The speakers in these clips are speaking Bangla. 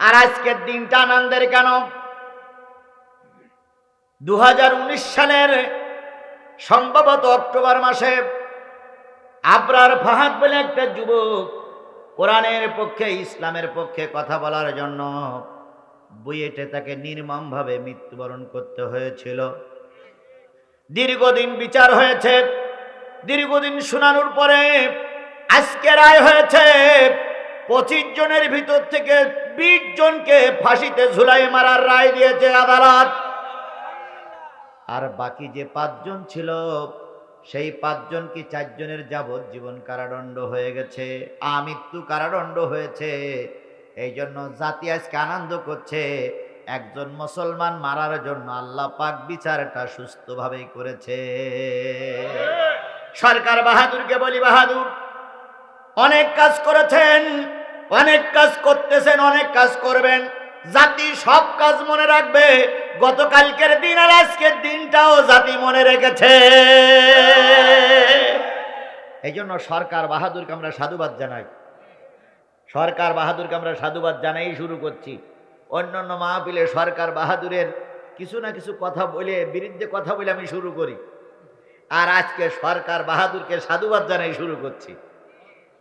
আর আজকের দিনটা আনন্দের কেন? দু হাজার উনিশ সালের সম্ভবত অক্টোবর মাসে আবরার ফাহাদ বলে একটা যুবক কোরআনের পক্ষে, ইসলামের পক্ষে কথা বলার জন্য বুয়েটে তাকে নির্মমভাবে মৃত্যুবরণ করতে হয়েছিল। দীর্ঘদিন বিচার হয়েছে। দীর্ঘদিন শুনানোর পরে আজকে রায় হয়েছে, পঁচিশ জনের ভিতর থেকে বিশ জনকে ফাঁসিতে ঝুলাই মারার রায় দিয়েছে আদালত। আর বাকি যে পাঁচজন ছিল, সেই পাঁচজন কি চারজনের যাবজ্জীবন কারাদণ্ড হয়ে গেছে? আমৃত্যু কারাদণ্ড হয়েছে। এই জন্য জাতি আজকে আনন্দ করছে। একজন মুসলমান মারার জন্য আল্লাহ পাক বিচারটা সুস্থভাবেই করেছে। সরকার বাহাদুরকে বলি, বাহাদুর, অনেক কাজ করেছেন। অনেক কাজ করতেছেন, অনেক কাজ করবেন। জাতি সব কাজ মনে রাখবে। গতকালকের দিন আর আজকের দিনটাও জাতি মনে রেখেছে। এই জন্য সরকার বাহাদুরকে আমরা সাধুবাদ জানাই। সরকার বাহাদুরকে আমরা সাধুবাদ জানাই শুরু করছি। অন্যান্য মাহফিলে সরকার বাহাদুরের কিছু না কিছু কথা বলে, বিরুদ্ধে কথা বলে আমি শুরু করি। আর আজকে সরকার বাহাদুরকে সাধুবাদ জানাই শুরু করছি।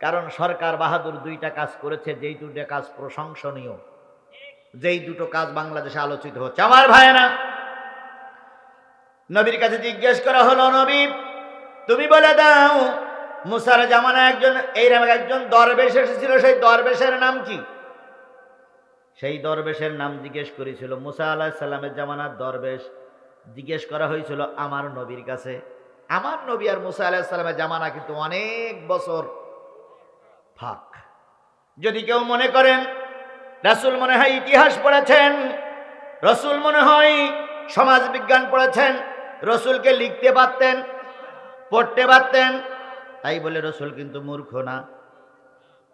কারণ সরকার বাহাদুর দুইটা কাজ করেছে, যেই দুটো কাজ প্রশংসনীয়, যেই দুটো কাজ বাংলাদেশে আলোচিত হচ্ছে। আমার ভাইয়েরা, নবীর কাছে জিজ্ঞেস করা হলো, নবী, তুমি বলে দাও, মুসার জামানা একজন, এইরকম একজন দরবেশ এসেছিল, সেই দরবেশের নাম কি? সেই দরবেশের নাম জিজ্ঞেস করেছিল, মুসা আলাহ সাল্লামের জামানার দরবেশ। জিজ্ঞেস করা হয়েছিল, আমার নবীর কাছে। আমার নবী আর মুসা আলাহ সাল্লামের জামানা কিন্তু অনেক বছর ফাঁক। যদি কেউ মনে করেন, রাসুল মনে হয় ইতিহাস পড়েছেন, রসুল মনে হয় সমাজ বিজ্ঞান পড়েছেন, রসুলকে লিখতে পারতেন, পড়তে পারতেন, তাই বলে রসুল কিন্তু মূর্খ না।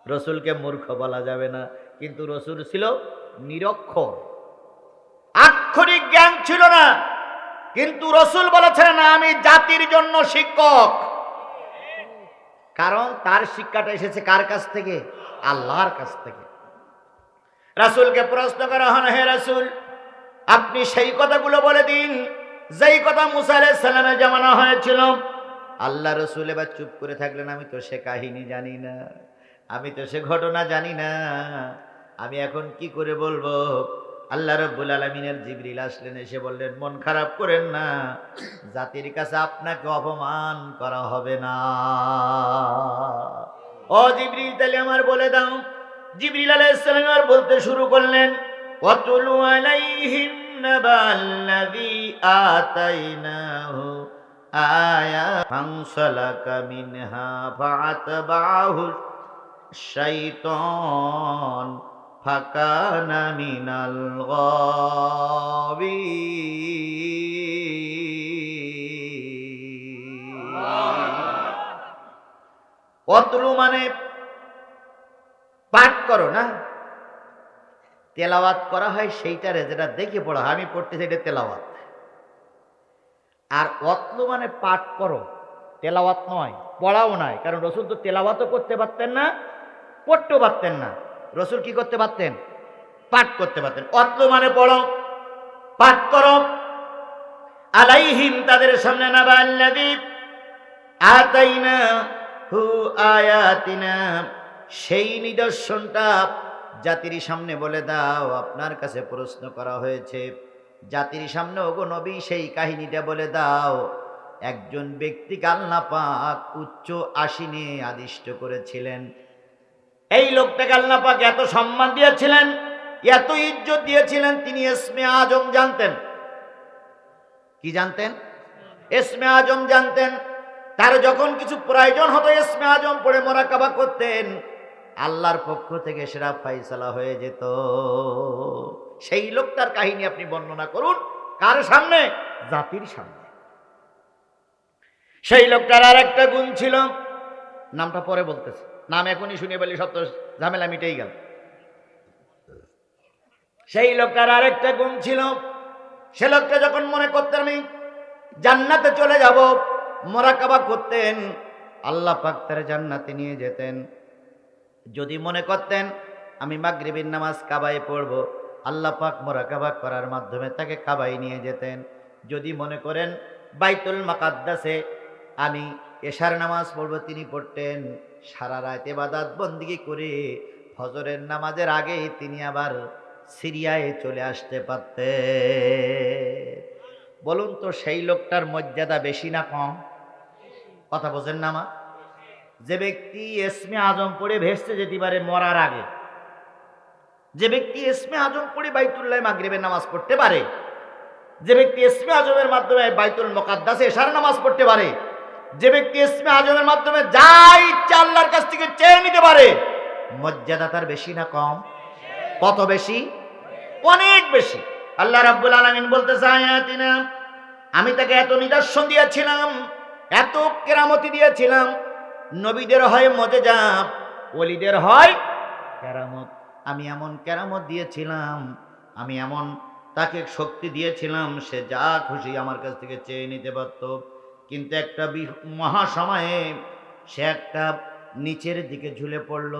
রসুলকে মূর্খ বলা যাবে না, কিন্তু রসুল ছিল নিরক্ষর। আক্ষরিক জ্ঞান ছিল না, কিন্তু রসুল বলেছেন, আমি জাতির জন্য শিক্ষক। কারণ তার শিক্ষাটা এসেছে কার কাছ থেকে? আল্লাহর কাছ থেকে। রাসুলকে প্রশ্ন করা হন হে রাসুল, আপনি সেই কথাগুলো বলে দিন। যেই কথা মুসা সালামের জমানো হয়েছিল। আল্লাহ রসুল এবার চুপ করে থাকলেন, আমি তো সে কাহিনী জানি না, আমি তো সে ঘটনা জানি না। আমি এখন কি করে বলব? আল্লাহ রব্বুল আলমিনের জিবরিল আসলেন, এসে বললেন, মন খারাপ করেন না, জাতির কাছে আপনাকে অপমান করা হবে না। ও জিবরিল, তাহলে আমার বলে দাও। জিবরিল আলাইহিসসালাম আর বলতে শুরু করলেন আয়া মিনহা ফাকানা মিনাল গাবিন অতলু মানে পাঠ করো না। তেলাওয়াত করা হয় সেইটারে যেটা দেখে পড়া আমি পড়তেছি এটা তেলাওয়াত। আর অতলু মানে পাঠ করো। তেলাওয়াত নয়, পড়াও নয়। কারণ রসুল তো তেলাওয়াতও করতে পারতেন না, পড়তেও পারতেন না। রসুল কি করতে পারতেন? পাঠ করতে পারতেন। অতলু মানে পড়ো, পাঠ করো। আলাইহিম তাদের সামনে আতাইনা হু আয়াতিনা। সেই নিদর্শনটা জাতির সামনে বলে দাও, আপনার কাছে প্রশ্ন করা হয়েছে। জাতির সামনে, ওগো নবী, সেই কাহিনীটা বলে দাও। একজন ব্যক্তি আল্লাহ পাক উচ্চ আসিনে আদিষ্ট করেছিলেন। এই লোকটাকে আল্লাহ পাক এত সম্মান দিয়েছিলেন, এত ইজ্জত দিয়েছিলেন, তিনি এসমে আজম জানতেন। কি জানতেন? এসমে আজম জানতেন। তার যখন কিছু প্রয়োজন হতো, ইসমে আজম পড়ে মোরাকাবা করতেন। আল্লাহর পক্ষ থেকে সেরা ফাইসালা হয়ে যেত। সেই লোকটার কাহিনী আপনি বর্ণনা করুন। কার সামনে? জাতির সামনে। সেই লোকটার আর একটা গুণ ছিল, নামটা পরে বলতেছে। নাম এখনই শুনে বলি সত্য ঝামেলা মিটেই গেল। সেই লোকটার আরেকটা গুণ ছিল, সে লোকটা যখন মনে করতেন আমি জান্নাতে চলে যাব, মোরাকাবা করতেন, আল্লাহ পাক তার জান্নাতে নিয়ে যেতেন। যদি মনে করতেন আমি মাগরিবের নামাজ কাবায় পড়ব, আল্লাহ পাক মোরাকাবা করার মাধ্যমে তাকে কাবায় নিয়ে যেতেন। যদি মনে করেন বাইতুল মাকাদ্দাসে আমি এশার নামাজ পড়ব, তিনি পড়তেন। সারা রাত এবাদাত বন্দিগি করে ফজরের নামাজের আগেই তিনি আবার সিরিয়ায় চলে আসতে পারতেন। বলুন তো সেই লোকটার মর্যাদা বেশি না কম? কথা বোঝেন না মা। যে ব্যক্তি এসমে আজম পড়ে ভেসতে যেতে পারে মরার আগে। যে ব্যক্তি এসমে আজম পড়ে বাইতুল্লাহ মাগরিবের নামাজ পড়তে পারে। যে ব্যক্তি এসমে আজমের মাধ্যমে বাইতুল মোকাদ্দাসে এশার নামাজ পড়তে পারে। যে ব্যক্তি ইসমে আজমের মাধ্যমে যা ইচ্ছা আল্লাহর কাছ থেকে চেয়ে নিতে পারে, মর্যাদা তার বেশি না কম? কত বেশি? অনেক বেশি। আল্লাহ রাব্বুল আলামিন বলতে চায়াতিনা আমি তাকে এত নিদর্শন দিয়েছিলাম, এত কেরামতি দিয়েছিলাম, নবীদের হয় মজেজা ওলিদের হয় কেরামত। আমি এমন কেরামত দিয়েছিলাম, আমি এমন তাকে শক্তি দিয়েছিলাম, সে যা খুশি আমার কাছ থেকে চেয়ে নিতে পারত। কিন্তু একটা মহাসময়ে সে একটা নিচের দিকে ঝুলে পড়ল।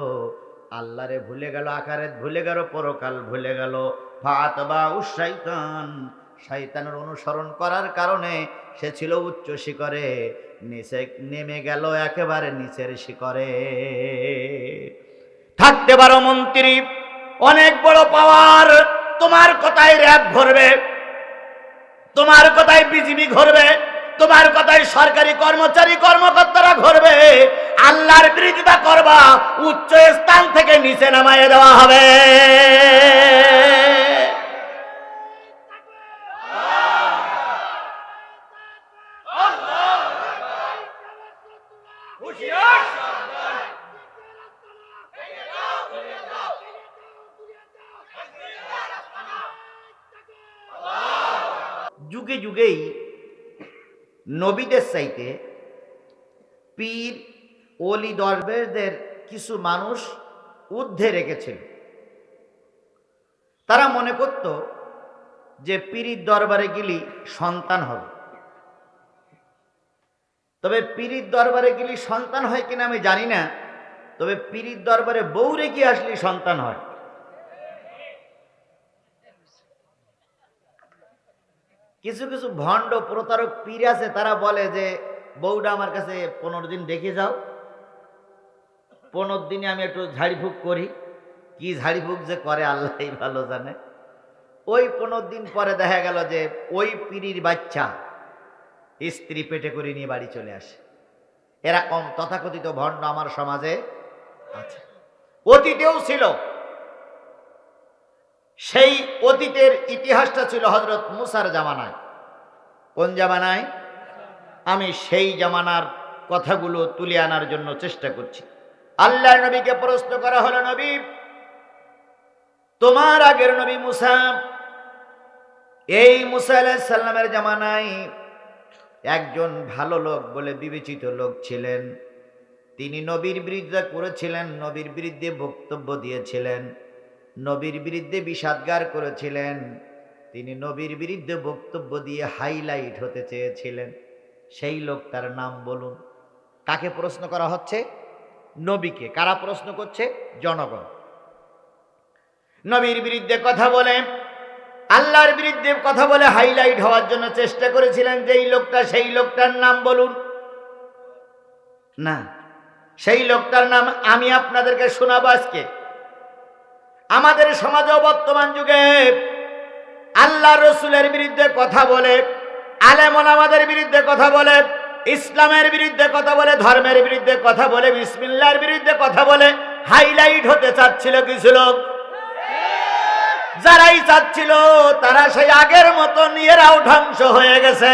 আল্লাহরে ভুলে গেল আকারে ভুলে গেল, পরকাল ভুলে গেল। ফাত বা উশাইতান শয়তানের অনুসরণ করার কারণে সে ছিল উচ্চ শিখরে। নিচে নেমে গেল একেবারে নিচের শিখরে। থাকতে পারো মন্ত্রী, অনেক বড় পাওয়ার। তোমার কথায় র্যাব ঘরবে, তোমার কথায় বিজিবি ঘরবে। তোমার কথায় সরকারি কর্মচারী কর্মকর্তারা ঘরবে। আল্লাহর বিরোধিতা করবা, উচ্চ স্থান থেকে নিচে নামায় দেওয়া হবে। যুগে যুগেই নবীদের চাইতে পীর অলি দরবেরদের কিছু মানুষ ঊর্ধ্বে রেখেছিল। তারা মনে করত যে পীরির দরবারে গেলি সন্তান হবে। তবে পীরির দরবারে গেলি সন্তান হয় কিনা আমি জানি না, তবে পীরির দরবারে বউ রেখে আসলে সন্তান হয়। কিছু কিছু ভণ্ড প্রতারক পীর আছে, তারা বলে যে, বউটা আমার কাছে পনেরো দিন দেখে যাও। পনেরো দিনে আমি একটু ঝাড়িফুঁক করি। কি ঝাড়িফুঁক যে করে, আল্লাহই ভালো জানে। ওই পনেরো দিন পরে দেখা গেল যে, ওই পিড়ির বাচ্চা স্ত্রী পেটে করে নিয়ে বাড়ি চলে আসে। এরকম তথাকথিত ভণ্ড আমার সমাজে আছে। অতীতেও ছিল। সেই অতীতের ইতিহাসটা ছিল হজরত মুসার জামানায়। কোন জামানায়? আমি সেই জামানার কথাগুলো তুলে আনার জন্য চেষ্টা করছি। আল্লাহ নবীকে প্রশ্ন করা হলো, নবী, তোমার আগের নবী মুসা, এই মুসা আলাইসাল্লামের জামানায় একজন ভালো লোক বলে বিবেচিত লোক ছিলেন। তিনি নবীর বিরুদ্ধে করেছিলেন, নবীর বিরুদ্ধে বক্তব্য দিয়েছিলেন। নবীর বিরুদ্ধে বিষাদগার করেছিলেন। তিনি নবীর বিরুদ্ধে বক্তব্য দিয়ে হাইলাইট হতে চেয়েছিলেন। সেই লোকটার নাম বলুন। কাকে প্রশ্ন করা হচ্ছে? নবীকে। কারা প্রশ্ন করছে? জনগণ। নবীর বিরুদ্ধে কথা বলে, আল্লাহর বিরুদ্ধে কথা বলে হাইলাইট হওয়ার জন্য চেষ্টা করেছিলেন যে এই লোকটা, সেই লোকটার নাম বলুন। না, সেই লোকটার নাম আমি আপনাদেরকে শোনাবো আজকে। আমাদের সমাজে বর্তমান যুগে আল্লাহ রসুলের বিরুদ্ধে কথা বলে, আলেমন আমাদের বিরুদ্ধে কথা বলে, ইসলামের বিরুদ্ধে কথা বলে, ধর্মের বিরুদ্ধে কথা বলে বিসমিল্লার বিরুদ্ধে কথা বলে, হাইলাইট হতে চাচ্ছিল কিছু লোক। যারাই চাচ্ছিল তারা সেই আগের মতো নিজেরাও ধ্বংস হয়ে গেছে।